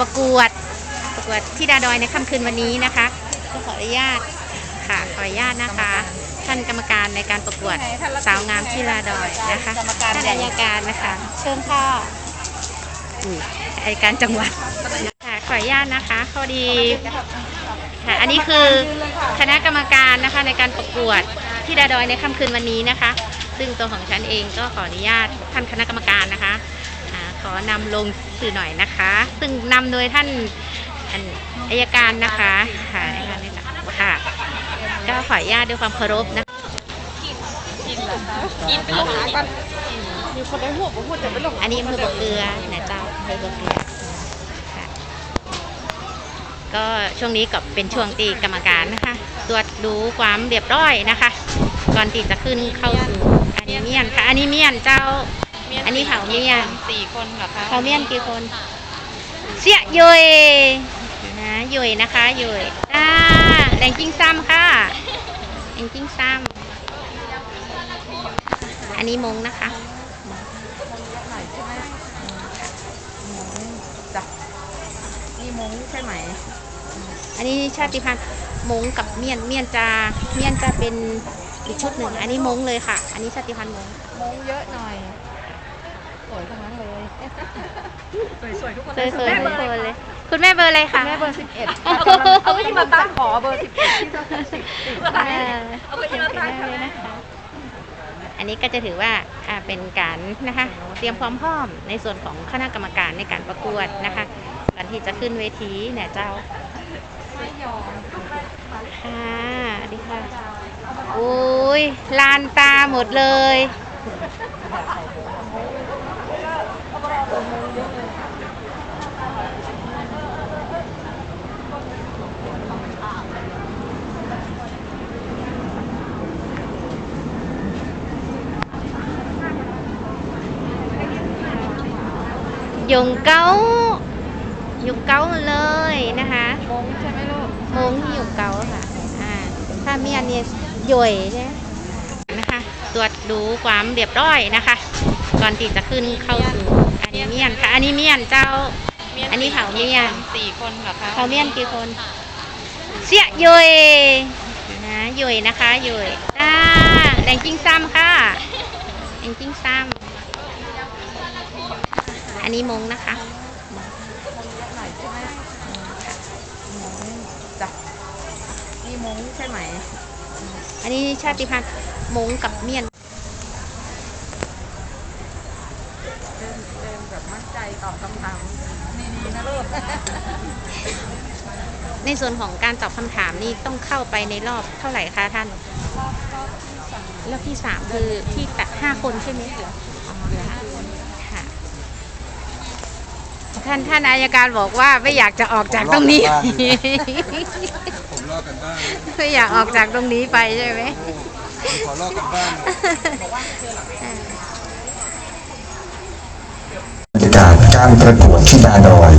ประกวดประกวดที่ดาดอยในค่ำคืนวันนี้นะคะก็ขออนุญาตค่ะขออนุญาตนะคะ ท่านกรรมการในการประกวดสาวงามที่ลาดอยนะคะท่านอายการนะคะเชิญค่ะอุ้ยอายการจังหวัดค่ะขออนุญาตนะคะพอดีค่ะอันนี้คือคณะกรรมการนะคะในการประกวดที่ดาดอยในค่ำคืนวันนี้นะคะ ซึ่งตัวของฉันเองก็ขออนุญาตท่านคณะกรรมการนะคะ อาขอนำลงสื่อหน่อยนะคะ ซึ่งนำโดยท่านอายการนะคะค่ะอายการนี่ค่ะก็ขออนุญาตด้วยความเคารพนะกินกินกินมีคนได้หัวผมพูดจะไม่ลงอันนี้อำเภอบ่อเกลือนะเจ้าอำเภอบ่อเกลือก็ช่วงนี้ก็เป็นช่วงตีกรรมการนะคะ ตรวจดูความเรียบร้อยนะคะ ก่อนที่จะขึ้นเข้าสู่อันนี้เมียนค่ะอันนี้เมียนเจ้า อันนี้เผาเมียนสี่คนเหรอคะเผาเมียนกี่คน เสียยุยนะยุยนะคะยุยอ่าแดงจิ้งซ้ำค่ะแดงจิ้งซ้ำอันนี้มงนะคะจ้ะนี่มงใช่ไหม อันนี้ชาติพันธุ์มงกับเมียน เมียนจะเมียนจะเป็นอีกชุดหนึ่ง อันนี้มงเลยค่ะ อันนี้ชาติพันธุ์มงมงเยอะหน่อย สวยทั้งนั้นเลย สวยๆทุกคนสวยๆทุกคนเลย คุณแม่เบอร์อะไรคะแม่เบอร์สิบเอ็ดเอาไปที่มาตั้งขอเบอร์สิบเอ็ดที่สิบสิบเอาไปที่มาตั้งเลยนะคะ อันนี้ก็จะถือว่าอ่าเป็นการนะคะ เตรียมความพร้อมในส่วนของคณะกรรมการในการประกวดนะคะก่อนที่จะขึ้นเวทีเนี่ยเจ้าไม่ยอมค่ะสวัสดีค่ะโอ้ยลานตาหมดเลย ยงเก้ายงเก้าเลยนะคะมงใช่ไหมลูกมงที่อยู่เกาค่ะอ่าถ้าเมียนเนี่ยหย่อยใช่ไหมนะคะ ตรวจดูความเรียบร้อยนะคะ ก่อนที่จะขึ้นเข้าสู่อันนี้เมียนค่ะ อันนี้เมียนเจ้า อันนี้เผาเมียนสี่คนเหรอคะเผาเมียนกี่คน เสียหย่อยนะหย่อยนะคะหย่อยอ่าแดงจิ้งซ้ำค่ะแดงจิ้งซ้ำ อันนี้มงนะคะหน่อยใช่ไหมมงจ้ะนี่มงใช่ไหม อันนี้ชาติพันธุ์มงกับเมียนเดินเดินแบบมั่นใจตอบคำถามดีๆนะลูกในส่วนของการตอบคำถามนี่ต้องเข้าไปในรอบเท่าไหร่คะท่าน รอบที่สามคือที่แปดห้าคนใช่ไหมเหลือเหลือห้าคนค่ะ ท่านท่านอายการบอกว่าไม่อยากจะออกจากตรงนี้ ผมลอกกันบ้านไม่อยากออกจากตรงนี้ไปใช่ไหมผมขอลอกกันบ้านบรรยากาศการประกวดที่ดาดอย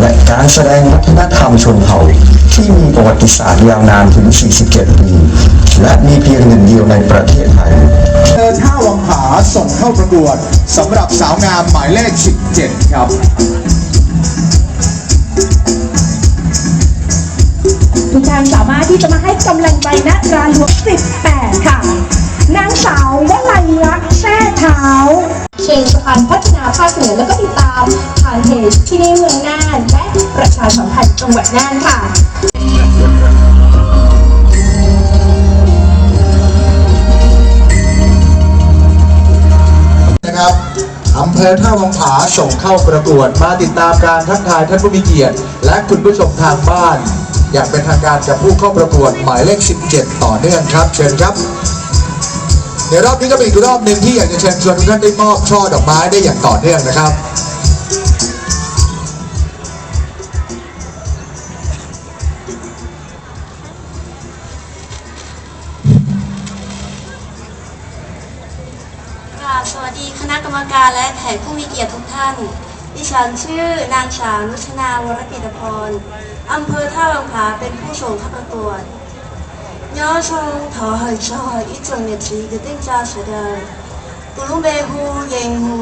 และการแสดงวัฒนธรรมชนเผ่า ที่มีประวัติศาสตร์ยาวนานถึง 47 ปี และมีเพียงหนึ่งเดียวในประเทศไทยเธอท่าวังผาส่งเข้าประกวดสำหรับสาวงามหมายเลข 17 ครับ ทุกท่านสามารถที่จะมาให้กำลังใจณร้านหลวง18 ค่ะ นางสาววลัยลักษณ์แท้เท้า เชิงสะพานพัฒนาภาคเหนือแล้วก็ติดตามทางเพจที่นี่เมืองน่านและประชาสัมพันธ์จังหวัดน่านค่ะนะครับอำเภอท่าวังผาส่งเข้าประกวดมาติดตามการทักทายท่านผู้มีเกียรติ และคุณผู้ชมทางบ้าน อย่างเป็นทางการกับผู้เข้าประกวดหมายเลข 17 ต่อเนื่องครับ เชิญครับเดี๋ยวรอบนี้ก็เป็นอีกรอบหนึ่งที่อยากจะเชิญชวนทุกท่านได้มอบช่อดอกไม้ได้อย่างต่อเนื่องนะครับกราบสวัสดีคณะกรรมการและแขกผู้มีเกียรติทุกท่าน ดิฉันชื่อนางสาวนุชนาวรกิตพร อำเภอท่าวังผาเป็นผู้ส่งเข้าประกวดย่อชงถอเหยชออีจงเนจีกระติ้งจ้าเสดาปุลุงเบฮูเยงฮู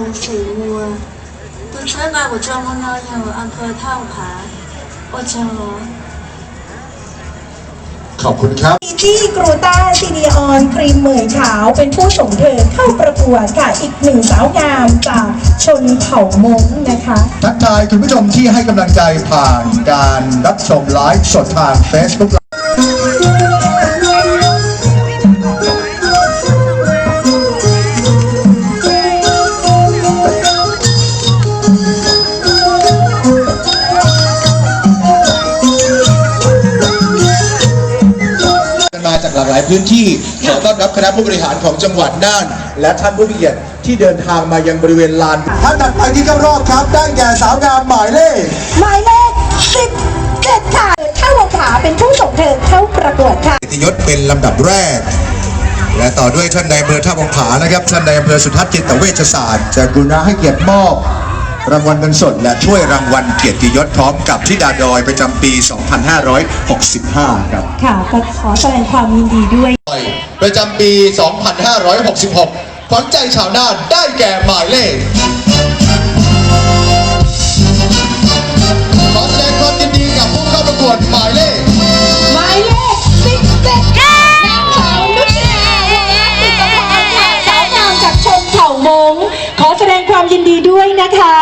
ขอบคุณครับที่กรูต้าซีดีออนครีมเหมยขาวเป็นผู้ส่งเธอเข้าประกวดค่ะ อีกหนึ่งสาวงามจากชนเผ่ามงนะคะ ทักทายคุณผู้ชมที่ให้กำลังใจผ่านการรับชมไลฟ์สดทาง Facebook ต้อนรับคณะผู้บริหารของจังหวัดน่าน และท่านผู้มีเกียรติที่เดินทางมายังบริเวณลาน ท่านถัดไปที่เข้ารอบครับได้แก่สาวงามหมายเลข หมายเลข17ค่ะเข้าวงขาเป็นผู้ส่งเธอเข้าประกวดค่ะเกียรติยศเป็นลำดับแรก และต่อด้วยท่านนายอำเภอท่าวังผานะครับท่านนายอำเภอสุทัศน์จิตเวชศาสตร์จะกรุณาให้เกียรติมอบรางวัลเงินสดและถ้วยรางวัลเกียรติยศพร้อมกับธิดาดอยประจำปี 2565 ครับ ค่ะก็ขอแสดงความยินดีด้วย ประจำปี 2566 ขวัญใจชาวนาได้แก่หมายเลขขอแสดงความยินดีกับผู้เข้าประกวดหมายเลข หมายเลข17ค่ะนางสาวนุชนาวรติตพรค่ะสาวงามจากชนเผ่ามง ขอแสดงความยินดีด้วยนะคะ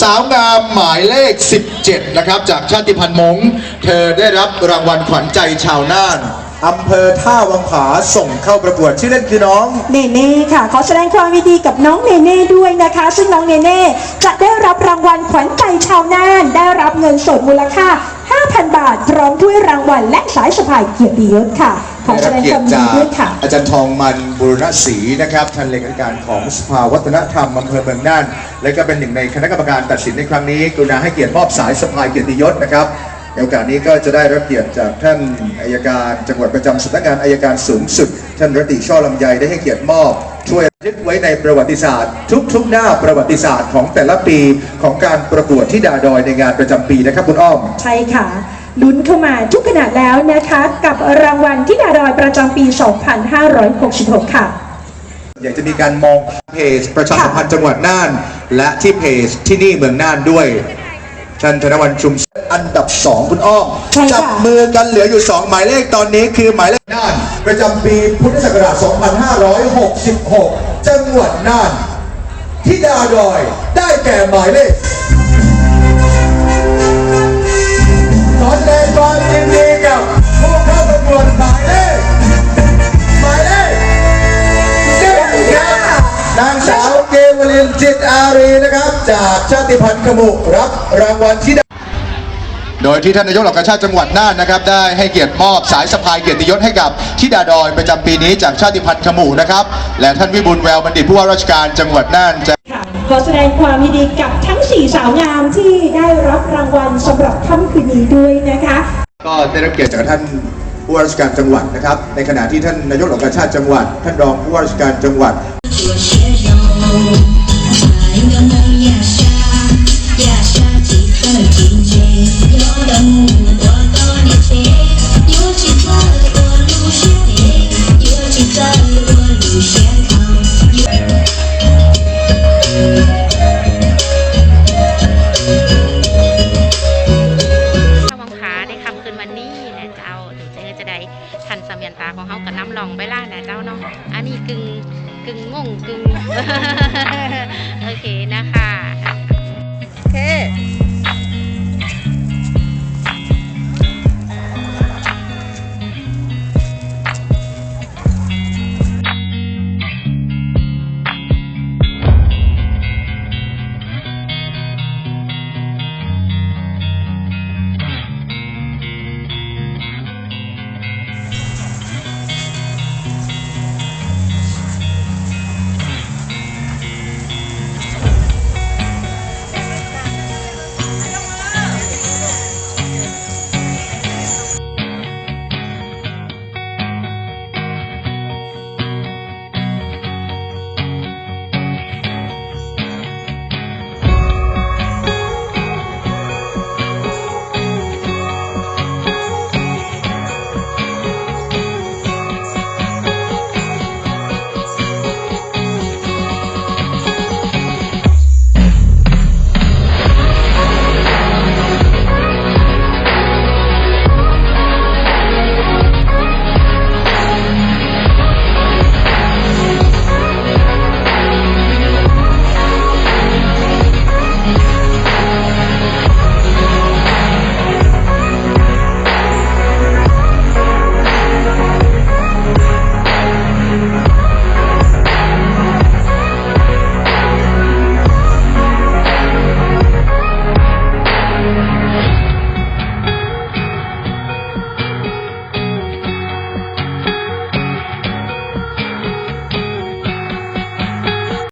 สาวงามหมายเลข 17 นะครับ จากชาติพันธุ์มง เธอได้รับรางวัลขวัญใจชาวน่าน อำเภอท่าวังผาส่งเข้าประกวดชื่อเล่นคือน้อง เนเน่ค่ะ ขอแสดงความยินดีกับน้องเนเน่ด้วยนะคะ ซึ่งน้องเนเน่จะได้รับรางวัลขวัญใจชาวน่านได้รับเงินสดมูลค่า 5,000 บาท พร้อมถ้วยรางวัลและสายสะพายเกียรติยศค่ะ ขอแสดงความยินดีด้วยค่ะ อาจารย์ทองมันบุรณศรีนะครับท่านเลขาธิการของสภาวัฒนธรรมอำเภอเมืองน่าน และก็เป็นหนึ่งในคณะกรรมการตัดสินในครั้งนี้กรุณาให้เกียรติมอบสายสะพายเกียรติยศนะครับ ในโอกาสนี้ก็จะได้รับเกียรติจากท่านอายการจังหวัดประจำสำนักงานอายการสูงสุด ท่านรตติช่อลำไยได้ให้เกียรติมอบ ช่วยทึกไว้ในประวัติศาสตร์ ทุกๆหน้าประวัติศาสตร์ของแต่ละปีของการประกวดที่ดาดอยในงานประจำปีนะครับคุณอ้อม ใช่ค่ะลุ้นเข้ามาทุกขนาดแล้วนะคะ กับรางวัลที่ดารอยประจำปี 2566 ค่ะ อยากจะมีการมองเพจประชาสัมพันธ์จังหวัดน่าน และที่เพจที่นี่เมืองน่านด้วย ท่านธนวันชุมอันดับ 2 คุณอ้อมใช่ค่ะ จัมือกันเหลืออยู่ 2 หมายเลขตอนนี้คือหมายเลขน่าน ประจำปีพุทธศักราช 2566 จังหวัดน่านที่ดาวดอยได้แก่หมายเลขขอแสดงความยินดี รีนะครับ จากชาติพันธุ์ขมุรับรางวัลที่ได้โดยที่ท่านนายกเหล่ากาชาติจังหวัดน่านนะครับได้ให้เกียรติมอบสายสะพายเกียรติยศให้กับทิดาดอยประจำปีนี้จากชาติพันธุ์ขมุนะครับและท่านวิบูลย์แววบัณฑิตผู้ว่าราชการจังหวัดน่านจะค่ะขอแสดงความยินดีกับทั้ง4สาวงามที่ได้รับรางวัลสำหรับค่ำคืนนี้ด้วยนะคะ ก็ได้รับเกียรติจากท่านผู้ว่าราชการจังหวัดนะครับ ในขณะที่ท่านนายกเหล่ากาชาติจังหวัด ท่านรองผู้ว่าราชการจังหวัด ได้ทันสมียนตาของเขากับน้ำลองไปล่านะเจ้าเนาะ อันนี้กึ่งกึ่งงงกึ่ง